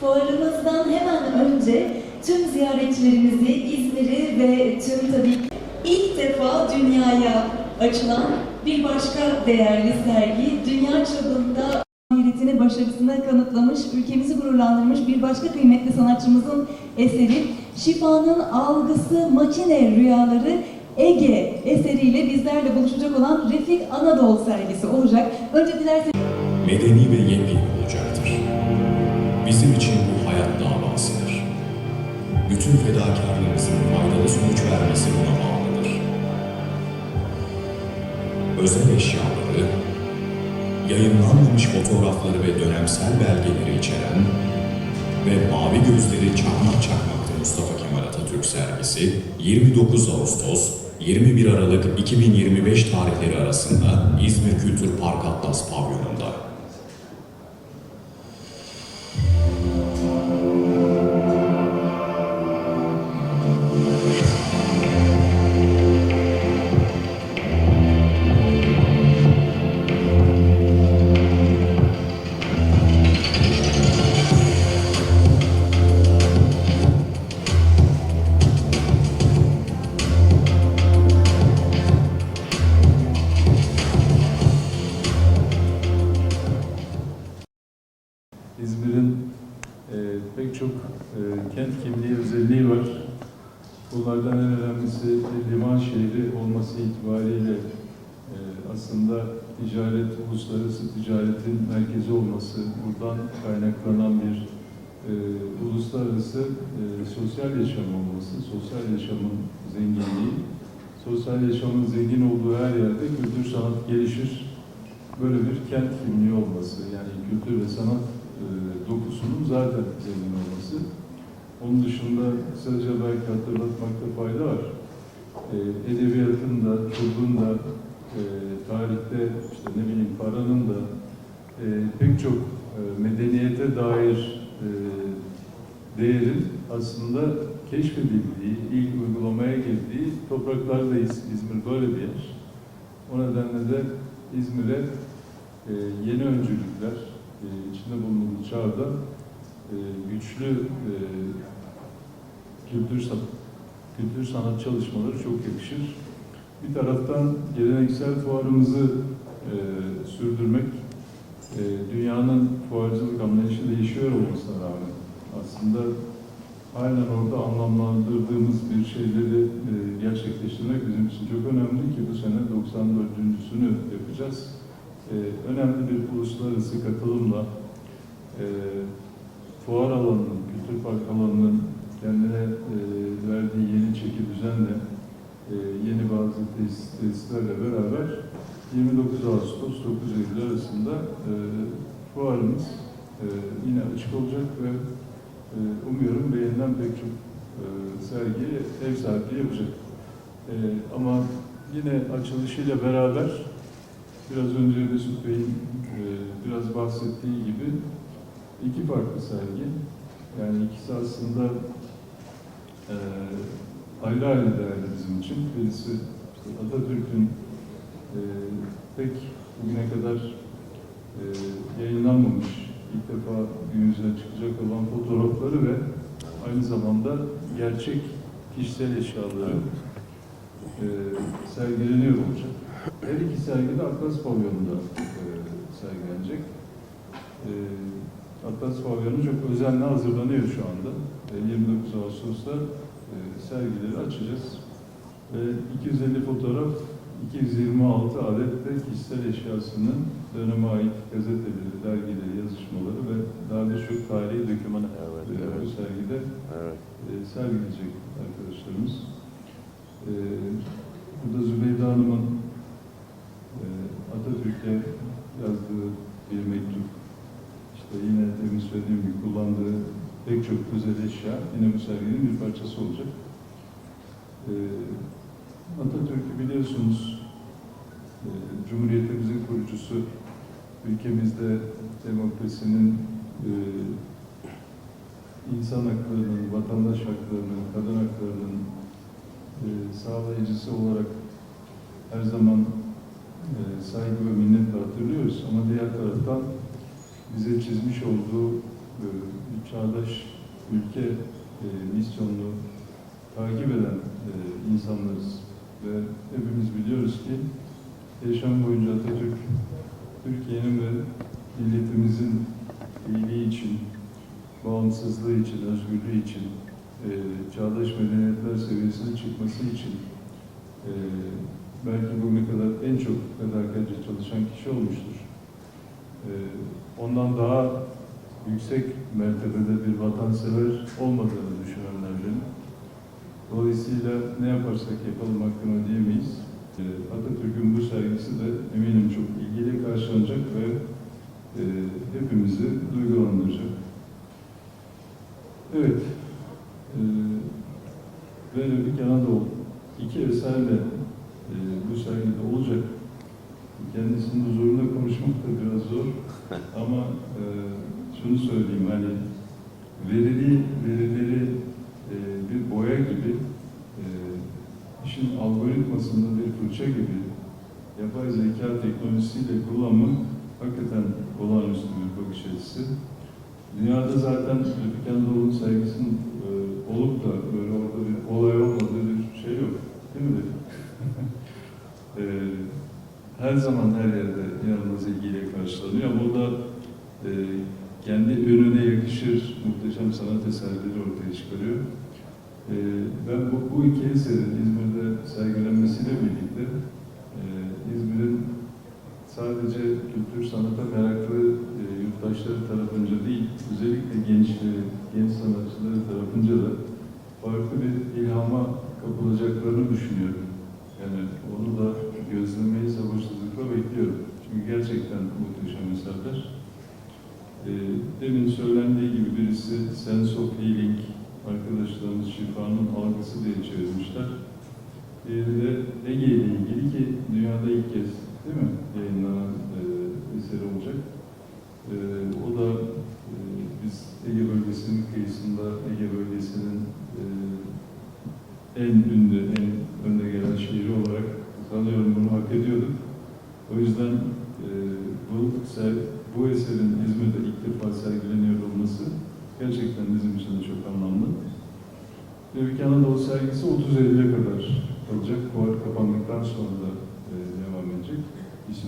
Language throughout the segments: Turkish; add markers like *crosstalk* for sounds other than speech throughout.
Fuarımızdan hemen önce tüm ziyaretçilerimizi, İzmir'i ve tüm tabii ilk defa dünyaya açılan bir başka değerli sergi, dünya çapında Hayretini başarısına kanıtlamış, ülkemizi gururlandırmış bir başka kıymetli sanatçımızın eseri Şifanın Algısı Makine Rüyaları Ege eseriyle bizlerle buluşacak olan Refik Anadolu sergisi olacak. Önce dilerseniz medeni ve yepyeni olacaktır. Bizim için bu hayat davasıdır. Bütün fedakarlığımızın faydalı sonuç vermesi buna bağlıdır. Özel eşyaları, yayınlanmamış fotoğrafları ve dönemsel belgeleri içeren ve Mavi Gözleri Çakmak Çakmak'ta Mustafa Kemal Atatürk sergisi 29 Ağustos 21 Aralık 2025 tarihleri arasında İzmir Kültür Park Atlas Pavyonunda. Ticaretin merkezi olması, buradan kaynaklanan bir e, uluslararası e, sosyal yaşam olması, sosyal yaşamın zenginliği, sosyal yaşamın zengin olduğu her yerde kültür sanat gelişir. Böyle bir kent kimliği olması, yani kültür ve sanat e, dokusunun zaten zengin olması. Onun dışında kısaca belki hatırlatmakta fayda var. E, edebiyatın da, tıbbın da, e, tarihte işte ne bileyim paranın da e, pek çok e, medeniyete dair e, değerin aslında keşfedildiği, ilk uygulamaya girdiği topraklardayız. İzmir böyle bir yer. O nedenle de İzmir'e e, yeni öncülükler, e, içinde bulunduğumuz çağda e, güçlü e, kültür, kültür sanat çalışmaları çok yakışır. Bir taraftan geleneksel fuarımızı e, sürdürmek, e, dünyanın fuarcılık anlayışı değişiyor olmasına rağmen aslında halen orada anlamlandırdığımız bir şeyleri e, gerçekleştirmek bizim için çok önemli ki bu sene 94.sünü yapacağız. E, önemli bir uluslararası katılımla e, fuar alanının, kültür park alanının kendine e, verdiği yeni çeki düzenle yeni bazı tesis, tesislerle beraber 29 Ağustos 9 Eylül arasında e, fuarımız e, yine açık olacak ve e, umuyorum beğenilen pek çok e, sergiye ev sahipliği yapacak. E, ama yine açılışıyla beraber biraz önce Mesut Bey'in e, biraz bahsettiği gibi iki farklı sergi. Yani ikisi aslında e, ayrı ayrı değerli bizim için. Birisi işte Atatürk'ün e, pek bugüne kadar e, yayınlanmamış, ilk defa gün yüzüne çıkacak olan fotoğrafları ve aynı zamanda gerçek kişisel eşyaları e, sergileniyor olacak. Her iki sergi de Atlas Pavyonu'nda e, sergilenecek. E, Atlas Pavyonu çok özenle hazırlanıyor şu anda. E, 29 Ağustos'ta sergileri açacağız. Ve 250 fotoğraf, 226 adet de kişisel eşyasının döneme ait gazeteleri, dergileri, yazışmaları ve daha birçok tarihi dokümanı Evet, e, evet. bu sergide Evet. e, sergileyecek arkadaşlarımız. E, burada Zübeyde Hanım'ın Atatürk'e yazdığı bir mektup, işte yine demin söylediğim gibi kullandığı pek çok özel eşya yine bu serginin bir parçası olacak. E, Atatürk'ü biliyorsunuz, e, Cumhuriyetimizin kurucusu, ülkemizde demokrasinin e, insan haklarının, vatandaş haklarının, kadın haklarının e, sağlayıcısı olarak her zaman e, saygı ve minnetle hatırlıyoruz. ama diğer taraftan bize çizmiş olduğu e, çağdaş ülke e, misyonunu takip eden e, insanlarız. Ve hepimiz biliyoruz ki yaşam boyunca Atatürk Türkiye'nin ve milletimizin iyiliği için, bağımsızlığı için, özgürlüğü için, e, çağdaş medeniyetler seviyesine çıkması için e, belki bugüne kadar en çok fedakarca çalışan kişi olmuştur. E, ondan daha yüksek mertebede bir vatansever olmadığını düşünenlerden. Dolayısıyla ne yaparsak yapalım hakkını diyemeyiz. E, Atatürk'ün bu sergisi de eminim çok ilgili karşılanacak ve e, hepimizi duygulandıracak. Evet, e, ve Revik Anadolu iki eserle e, bu sergide olacak. Kendisinin huzurunda konuşmak da biraz zor ama e, şunu söyleyeyim hani verili verileri e, bir boya gibi e, işin algoritmasında bir fırça gibi yapay zeka teknolojisiyle kullanmak hakikaten olağanüstü bir bakış açısı. Dünyada zaten Refik Anadolu'nun sergisinin e, olup da böyle orada bir olay olmadığı bir şey yok. Değil mi *laughs* e, her zaman her yerde inanılmaz ilgiyle karşılanıyor ama o da e, kendi ürüne yakışır muhteşem sanat eserleri ortaya çıkarıyor. E, ben bu, bu iki eserin İzmir'de sergilenmesiyle birlikte e, İzmir'in sadece kültür sanata meraklı e, yurttaşları tarafınca değil, özellikle gençleri, genç sanatçıları tarafınca da farklı bir ilhama kapılacaklarını düşünüyorum. Yani eserler. E, demin söylendiği gibi birisi Sense of Healing, arkadaşlarımız şifanın algısı diye çevirmişler. Diğeri de Ege ile ilgili ki dünyada ilk kez değil mi yayınlanan e, eseri olacak. E, o da e, biz Ege bölgesinin kıyısında Ege bölgesinin e, en ünlü, en önde gelen şehri olarak sanıyorum bunu hak ediyorduk. O yüzden e, bu, ser- bu eserin İzmir'de ilk defa sergileniyor olması gerçekten bizim için de çok anlamlı. Revik Anadolu sergisi 30 Eylül'e kadar kalacak. Fuar kapandıktan sonra da e, devam edecek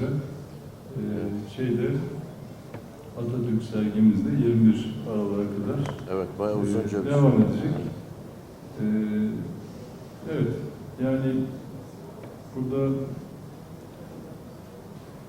süre. E, şeyde Atatürk sergimizde 21 Aralık'a kadar Evet, bayağı e, uzunca bir devam edecek. E, evet, yani burada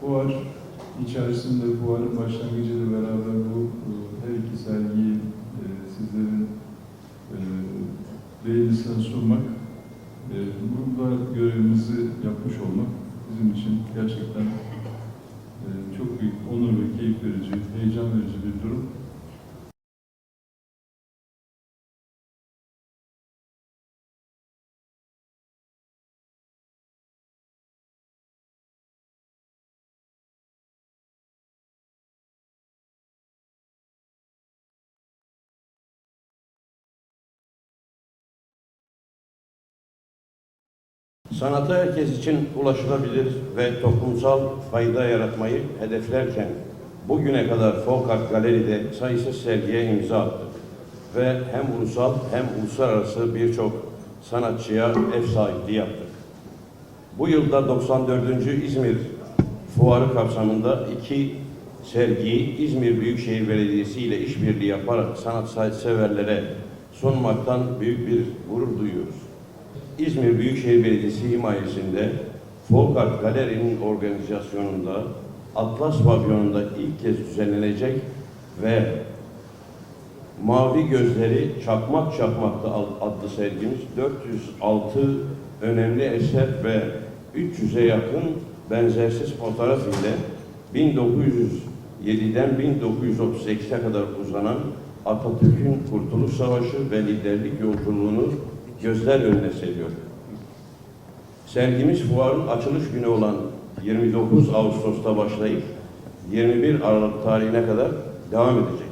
fuar içerisinde fuarın başlangıcıyla beraber bu e, her iki sergiyi e, sizlerin e, beğenisine sunmak, e, burada görevimizi yapmış olmak bizim için gerçekten e, çok büyük onur ve keyif verici, heyecan verici bir durum. Sanata herkes için ulaşılabilir ve toplumsal fayda yaratmayı hedeflerken bugüne kadar Folk Art Galeri'de sayısız sergiye imza attık ve hem ulusal hem uluslararası birçok sanatçıya ev sahipliği yaptık. Bu yılda 94. İzmir Fuarı kapsamında iki sergiyi İzmir Büyükşehir Belediyesi ile işbirliği yaparak sanat severlere sunmaktan büyük bir gurur duyuyoruz. İzmir Büyükşehir Belediyesi himayesinde Folk Art Galeri'nin organizasyonunda Atlas Pavyonunda ilk kez düzenlenecek ve Mavi Gözleri Çakmak Çakmak'ta adlı sergimiz 406 önemli eser ve 300'e yakın benzersiz fotoğraf ile 1907'den 1938'e kadar uzanan Atatürk'ün Kurtuluş Savaşı ve liderlik yolculuğunu gözler önüne seriyor. Sergimiz fuarın açılış günü olan 29 Ağustos'ta başlayıp 21 Aralık tarihine kadar devam edecek.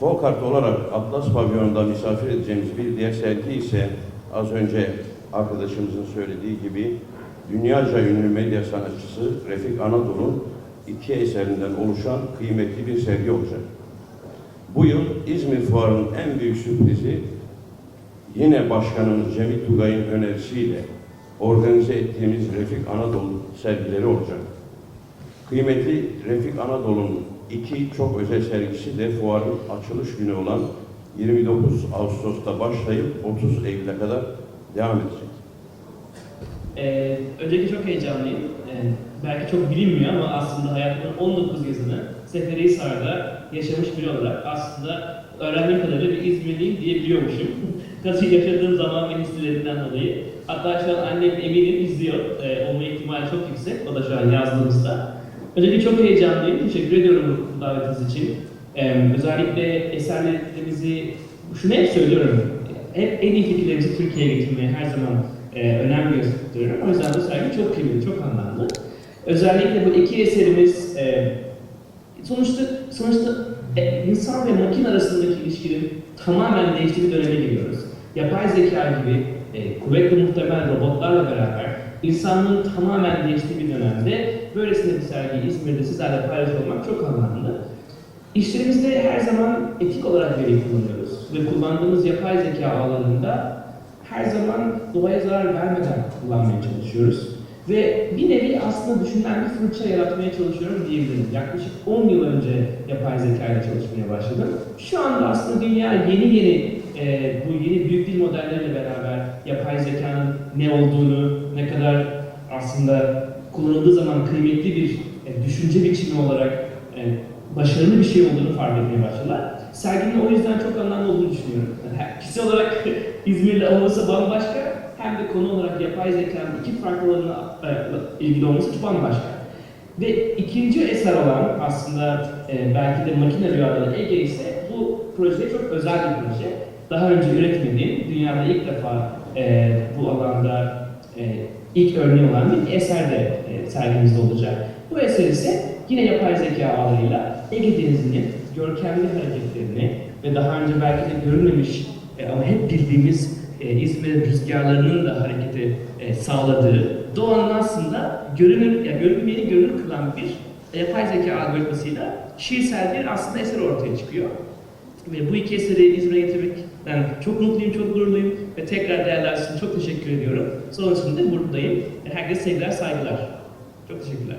Folkart olarak Atlas Pavyon'da misafir edeceğimiz bir diğer sergi ise az önce arkadaşımızın söylediği gibi dünyaca ünlü medya sanatçısı Refik Anadolu'nun iki eserinden oluşan kıymetli bir sergi olacak. Bu yıl İzmir Fuarı'nın en büyük sürprizi yine Başkanımız Cemil Tugay'ın önerisiyle organize ettiğimiz Refik Anadolu sergileri olacak. Kıymetli Refik Anadolu'nun iki çok özel sergisi de fuarın açılış günü olan 29 Ağustos'ta başlayıp 30 Eylül'e kadar devam edecek. Ee, öncelikle çok heyecanlıyım. Ee, belki çok bilinmiyor ama aslında hayatımın 19 yazını Seferihisar'da yaşamış biri olarak aslında öğrendiğim kadarıyla bir İzmirliyim diyebiliyormuşum. Kaçı yaşadığım zaman ve hislerinden dolayı. Hatta şu an annem eminim izliyor. Ee, olma ihtimali çok yüksek. O da şu an yazdığımızda. Öncelikle çok heyecanlıyım. Teşekkür ediyorum davetiniz için. Ee, özellikle eserlerimizi, şunu hep söylüyorum. Hep en iyi fikirlerimizi Türkiye'ye getirmeye her zaman e, önem gösteriyorum. O yüzden bu sergi çok kıymetli, çok anlamlı. Özellikle bu iki eserimiz e, sonuçta sonuçta e, insan ve makine arasındaki ilişkinin tamamen değiştiği döneme giriyoruz. Yapay zeka gibi e, kuvvetli muhtemel robotlarla beraber insanlığın tamamen değiştiği bir dönemde böylesine bir sergiyi İzmir'de sizlerle paylaşıyor olmak çok anlamlı. İşlerimizde her zaman etik olarak veri kullanıyoruz ve kullandığımız yapay zeka ağlarında her zaman doğaya zarar vermeden kullanmaya çalışıyoruz. Ve bir nevi aslında düşünülen bir fırça yaratmaya çalışıyorum diyebilirim. Yaklaşık 10 yıl önce yapay zeka ile çalışmaya başladım. Şu anda aslında dünya yeni yeni e, bu yeni büyük dil modelleriyle beraber yapay zekanın ne olduğunu, ne kadar aslında kullanıldığı zaman kıymetli bir e, düşünce biçimi olarak e, başarılı bir şey olduğunu fark etmeye başladılar. Serginin o yüzden çok anlamlı olduğunu düşünüyorum. Yani kişisel olarak *laughs* İzmir'de olması bambaşka, hem de konu olarak yapay zekanın iki farklı alanına e, ilgili olması çok bambaşka. Ve ikinci eser olan aslında e, belki de makine rüyaları Ege ise bu proje çok özel bir proje. Daha önce üretmediğim, dünyada ilk defa e, bu alanda e, ilk örneği olan bir eser de e, sergimizde olacak. Bu eser ise yine yapay zeka ağlarıyla Ege Denizi'nin görkemli hareketlerini ve daha önce belki de görülmemiş e, ama hep bildiğimiz e, İzmir rüzgarlarının da hareketi e, sağladığı doğanın aslında görünür, ya görünmeyeni görünür kılan bir yapay zeka algoritmasıyla şiirsel bir aslında eser ortaya çıkıyor. Ve bu iki eseri İzmir'e getirmekten çok mutluyum, çok gururluyum ve tekrar değerler için çok teşekkür ediyorum. Sonrasında buradayım. Herkese sevgiler, saygılar. Çok teşekkürler.